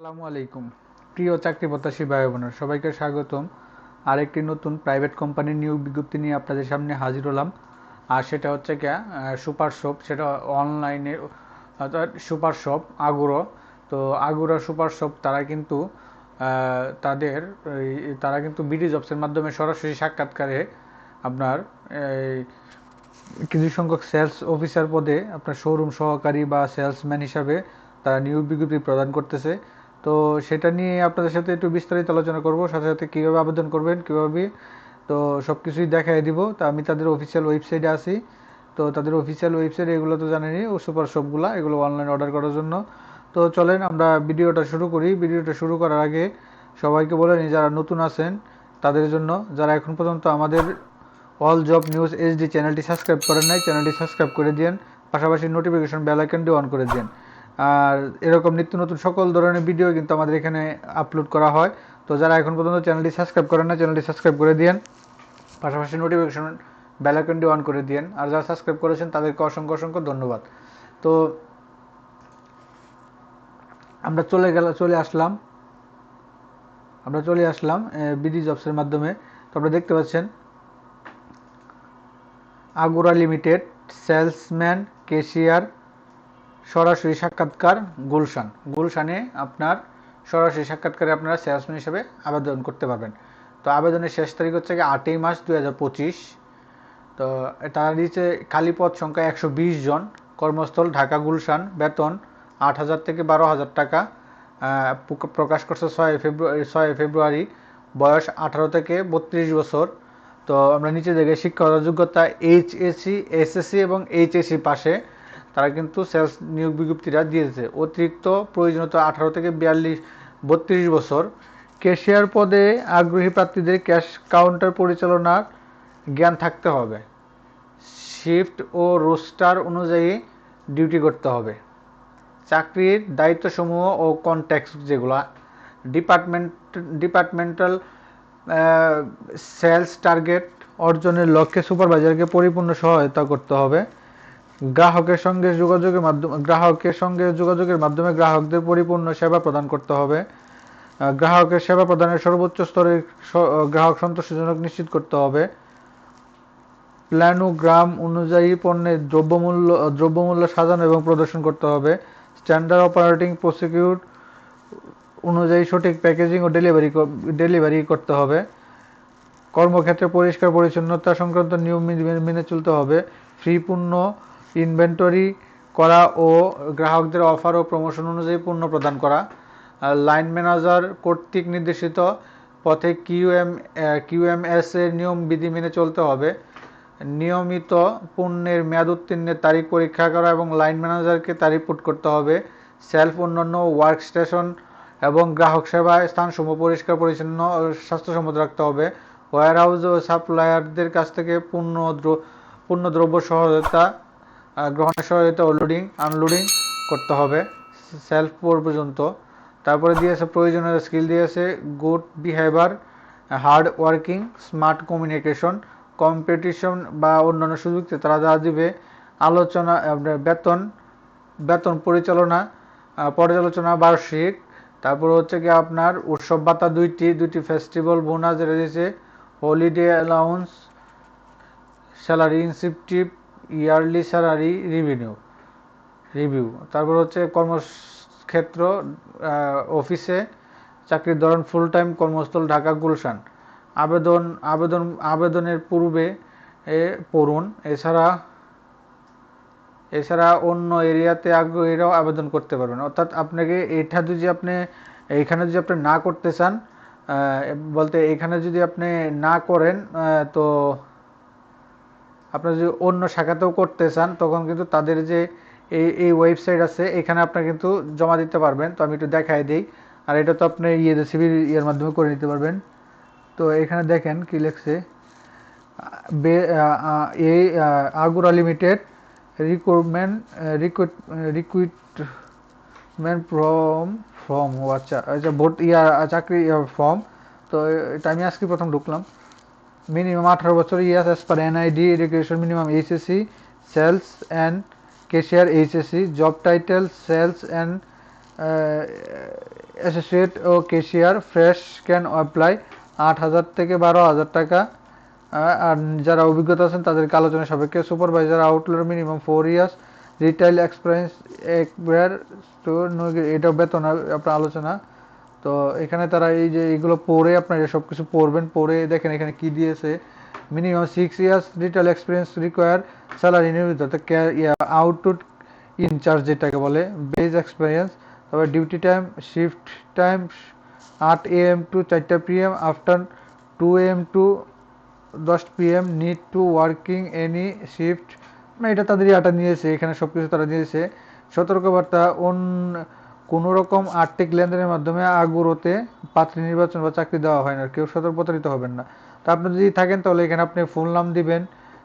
আসসালামু আলাইকুম। প্রিয় চাকরি প্রত্যাশী ভাই বোনের সবাইকে স্বাগতম। আরেকটি নতুন প্রাইভেট কোম্পানির নিয়োগ বিজ্ঞপ্তি নিয়ে আপনাদের সামনে হাজির হলাম। আর সেটা হচ্ছে কি সুপার শপ, সেটা অনলাইনে, অর্থাৎ সুপার শপ, আগুরো। তো আগুরা সুপার শপ, তারা কিন্তু তাদের তারা কিন্তু বিডি জবসের মাধ্যমে সরাসরি সাক্ষাৎকারে আপনার কিছু সংখ্যক সেলস অফিসার পদে আপনার শোরুম সহকারী বা সেলসম্যান হিসাবে তারা নিয়োগ বিজ্ঞপ্তি প্রদান করতেছে। তো সেটা নিয়ে আপনাদের সাথে একটু বিস্তারিত আলোচনা করব, সাথে সাথে কীভাবে আবেদন করবেন, কীভাবে তো সব কিছুই দেখাই দিব। তো আমি তাদের অফিসিয়াল ওয়েবসাইটে আছি। তো তাদের অফিসিয়াল ওয়েবসাইট এগুলো তো জানেনই, ও সুপার শপগুলো, এগুলো অনলাইন অর্ডার করার জন্য। তো চলেন আমরা ভিডিওটা শুরু করি। ভিডিওটা শুরু করার আগে সবাইকে বলে নিই যারা নতুন আছেন, তাদের জন্য, যারা এখন পর্যন্ত আমাদের অল জব নিউজ এইচডি চ্যানেলটি সাবস্ক্রাইব করেন নাই চ্যানেলটি সাবস্ক্রাইব করে দিন পাশাপাশি নোটিফিকেশন বেল আইকনটি অন করে দিন আর এরকম নিত্য নতুন সকল ধরনের ভিডিও কিন্তু আমাদের এখানে আপলোড করা হয়। তো যারা এখন পর্যন্ত চ্যানেলটি সাবস্ক্রাইব করেন না চ্যানেলটি সাবস্ক্রাইব করে দিন পাশাপাশি নোটিফিকেশন বেল আইকনটি অন করে দিন আর যারা সাবস্ক্রাইব করেছেন, তাদেরকে অসংখ্য অসংখ্য ধন্যবাদ। তো আমরা চলে গেল, চলে আসলাম। আমরা চলে আসলাম বিডি জবসের মাধ্যমে। তো আপনারা দেখতে পাচ্ছেন আগুরা লিমিটেড সেলসম্যান কেশিয়ার সরাসরি সাক্ষাৎকার গুলশান। গুলশানে আপনার সরাসরি সাক্ষাৎকারে আপনারা সেলসম্যান হিসেবে আবেদন করতে পারবেন। তো আবেদনের শেষ তারিখ হচ্ছে কি আটই দুই হাজার পঁচিশ। তো তারা দিয়েছে খালি পদ সংখ্যা একশো বিশ জন। কর্মস্থল ঢাকা গুলশান, বেতন আট হাজার থেকে বারো হাজার টাকা। প্রকাশ করছে ছয় ফেব্রুয়ারি ছয় ফেব্রুয়ারি। বয়স আঠারো থেকে বত্রিশ বছর। তো আমরা নিচে দেখে শিক্ষাগত যোগ্যতা এইচএসসি এসএসসি এবং এইচএসসি পাশে। তারা কিন্তু সেলস নিয়োগ বিজ্ঞপ্তিটা দিয়েছে। অতিরিক্ত প্রয়োজনীয়তা আঠারো থেকে বিয়াল্লিশ, বত্রিশ বছর। ক্যাশিয়ার পদে আগ্রহী প্রার্থীদের ক্যাশ কাউন্টার পরিচালনার জ্ঞান থাকতে হবে। শিফট ও রোস্টার অনুযায়ী ডিউটি করতে হবে। চাকরির দায়িত্বসমূহ ও কনট্যাক্ট যেগুলা ডিপার্টমেন্ট ডিপার্টমেন্টাল সেলস টার্গেট অর্জনের লক্ষ্যে সুপারভাইজারকে পরিপূর্ণ সহায়তা করতে হবে। গ্রাহকের সঙ্গে যোগাযোগের মাধ্যমে, গ্রাহকের সঙ্গে যোগাযোগের মাধ্যমে গ্রাহকদের পরিপূর্ণ সেবা প্রদান করতে হবে। গ্রাহকের সেবা প্রদানের সর্বোচ্চ স্তরে গ্রাহক সন্তোষজনক নিশ্চিত করতে হবে। প্ল্যানোগ্রাম অনুযায়ী পণ্যের দ্রব্যমূল্য দ্রব্যমূল্য সাজানো এবং প্রদর্শন করতে হবে। স্ট্যান্ডার্ড অপারেটিং প্রসিকিউট অনুযায়ী সঠিক প্যাকেজিং ও ডেলিভারি ডেলিভারি করতে হবে। কর্মক্ষেত্রে পরিষ্কার পরিচ্ছন্নতা সংক্রান্ত নিয়ম মেনে- চলতে হবে। ফ্রি পণ্য ইনভেন্টরি করা ও গ্রাহকদের অফার ও প্রমোশন অনুযায়ী পণ্য প্রদান করা। লাইন ম্যানেজার কর্তৃক নির্দেশিত পথে কিউএম কিউএমএস এর নিয়ম বিধি মেনে চলতে হবে। নিয়মিত পণ্যের মেয়াদ উত্তীর্ণের তারিখ পরীক্ষা করা এবং লাইন ম্যানেজারকে তা রিপোর্ট করতে হবে। সেলফ অন্যান্য ওয়ার্ক স্টেশন এবং গ্রাহক সেবায় স্থানসমূহ পরিষ্কার, পরিচ্ছন্ন স্বাস্থ্যসম্মত রাখতে হবে। ওয়ার হাউস ও সাপ্লায়ারদের কাছ থেকে পণ্য দ্র- পণ্য দ্রব্য সহায়তা গ্রহণের সহায়তা লোডিং আনলোডিং করতে হবে সেলফ পোর পর্যন্ত। তারপরে দিয়েছে প্রয়োজনীয় স্কিল দিয়েছে good behaviour hard working smart communication competition বা অন্যান্য সুযোগ তারা যা দিবে, আলোচনা বেতন বেতন পরিচালনা পর্যালোচনা বার্ষিক, তারপর হচ্ছে কি আপনার উৎসব ভাতা দুইটি দুইটি ফেস্টিভ্যাল বোনাস দিয়েছে holiday allowance salary incentive yearly salary revenue, review. তারপর হচ্ছে কর্মক্ষেত্র অফিসে চাকরির ধরন ফুল টাইম কর্মস্থল ঢাকা গুলশান। আবেদন আবেদন, আবেদনের পূর্বে এ পড়ুন। এছাড়া এছাড়া অন্য এরিয়াতে আগ্রহীরাও আবেদন করতে পারবেন। অর্থাৎ আপনাকে এটা যদি আপনি, এইখানে যদি আপনি না করতে চান বলতে এখানে যদি আপনি না করেন তো আপনার যদি অন্য শাখাতেও করতে চান, তখন কিন্তু তাদের যে এই এই ওয়েবসাইট আছে, এখানে আপনার কিন্তু জমা দিতে পারবেন। তো আমি একটু দেখাই দিই। আর এটা তো আপনি ইয়ে সিভির ইয়ের মাধ্যমে করে নিতে পারবেন। তো এখানে দেখেন কি লেখছে। বে- এই Agora limited recruitment recruit recruitment from form ও আচ্ছা আচ্ছা ভোট ইয়া, চাকরি ফর্ম তো এটা আমি আজকে প্রথম ঢুকলাম। মিনিমাম আঠারো বছর years as per NID education minimum HSC sales and cashier HSC job title sales and associate O cashier fresh can apply আট হাজার থেকে বারো হাজার টাকা। আর যারা অভিজ্ঞতা আছেন, তাদেরকে আলোচনা সাপেক্ষে supervisor আউটলোর minimum four years retail experience একবার তো এটা বেতন, আপনার আলোচনা। তো এখানে তারা এই যে এগুলো পড়ে আপনারা সব কিছু পড়বেন, পড়ে দেখেন এখানে কি দিয়েছে। Minimum six years retail experience require salary নির্মিত আউট টু ইনচার্জ যেটাকে বলে বেজ এক্সপিরিয়েন্স তারপর ডিউটি টাইম শিফট টাইম আট এ এম টু চারটা P M after two M to দশ P M need to working any shift মানে এটা তাদের ইয়াটা নিয়েছে, এখানে সব কিছু তারা দিয়েছে। সতর্কবার্তা অন কোনো রকম আর্থিক লেনদেনের মাধ্যমে আগুরোতে পাত্রী নির্বাচন বা চাকরি দেওয়া হয় না, কেউ সতর্ক প্রতারিত হবেন না। তা আপনি যদি থাকেন, তাহলে এখানে আপনি ফোন নাম দিবেন,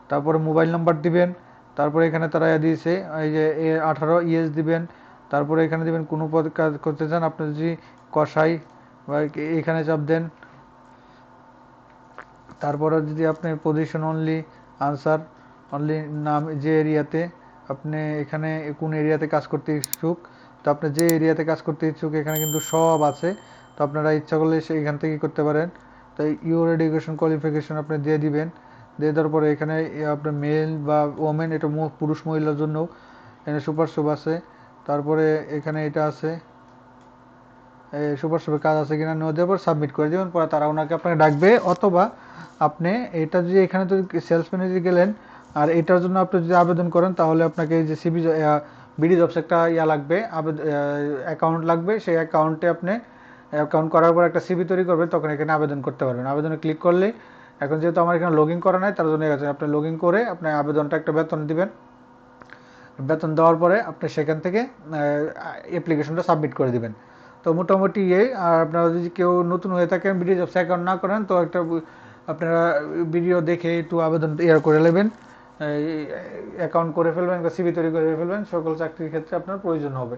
তারপরে মোবাইল নাম্বার দিবেন, তারপরে এখানে তারা ইয়া দিয়েছে, এই যে এ আঠারো ইএস দিবেন, তারপরে এখানে দিবেন কোনো পদ কাজ করতে চান, আপনি যদি কষাই বা এখানে চাপ দেন। তারপরে যদি আপনি পজিশন অনলি আনসার অনলি নাম যে এরিয়াতে আপনি এখানে কোন এরিয়াতে কাজ করতে ইচ্ছুক তো আপনি যে এরিয়াতে কাজ করতে ইচ্ছুক, এখানে কিন্তু সব আছে। তো আপনারা ইচ্ছা করলে সে এখান থেকে করতে পারেন। তো ইউর এডুকেশন কোয়ালিফিকেশন আপনি দিয়ে দিবেন। দিয়ে দেওয়ার পরে এখানে আপনার মেল বা ওমেন এটা পুরুষ মহিলার জন্য। এখানে সুপার সুপ আছে। তারপরে এখানে এটা আছে। সুপার সুপের কাজ আছে কিনা নেওয়া দেওয়ার পর সাবমিট করে দেবেন। পরে তারা ওনাকে আপনাকে ডাকবে। অথবা আপনি এটা যদি এখানে যদি সেলস ম্যানেজার গেলেন, আর এটার জন্য আপনি যদি আবেদন করেন, তাহলে আপনাকে এই যে সিবি বিডি জবস একটা ইয়া লাগবে অ্যাকাউন্ট লাগবে, সেই অ্যাকাউন্টে আপনি অ্যাকাউন্ট করার পর একটা সিবি তৈরি করবেন, তখন এখানে আবেদন করতে পারবেন। আবেদনে ক্লিক করলে, এখন যেহেতু আমার এখানে লগ ইন করা নাই, তার জন্য আপনি লগ ইন করে আপনি আবেদনটা একটা বেতন দিবেন। বেতন দেওয়ার পরে আপনি সেখান থেকে অ্যাপ্লিকেশনটা সাবমিট করে দিবেন। তো মোটামুটি এই আর আপনারা যদি কেউ নতুন হয়ে থাকেন, বিডি জবস অ্যাকাউন্ট না করেন, তো একটা, আপনারা ভিডিও দেখে একটু আবেদন ইয়ার করে নেবেন। অ্যাকাউন্ট করে ফেলবেন বা সিবি তৈরি করে ফেলবেন, সকল চাকরির ক্ষেত্রে আপনার প্রয়োজন হবে।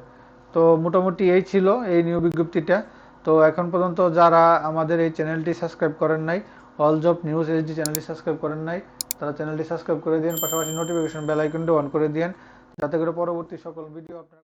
তো মোটামুটি এই ছিল এই নিয়োগ বিজ্ঞপ্তিটা। তো এখন পর্যন্ত যারা আমাদের এই চ্যানেলটি সাবস্ক্রাইব করেন নাই অল জব নিউজ এইচডি চ্যানেলটি সাবস্ক্রাইব করেন নাই, তারা চ্যানেলটি সাবস্ক্রাইব করে দিন, পাশাপাশি নোটিফিকেশন বেল আইকনটি অন করে দিন যাতে করে পরবর্তী সকল ভিডিও আপনার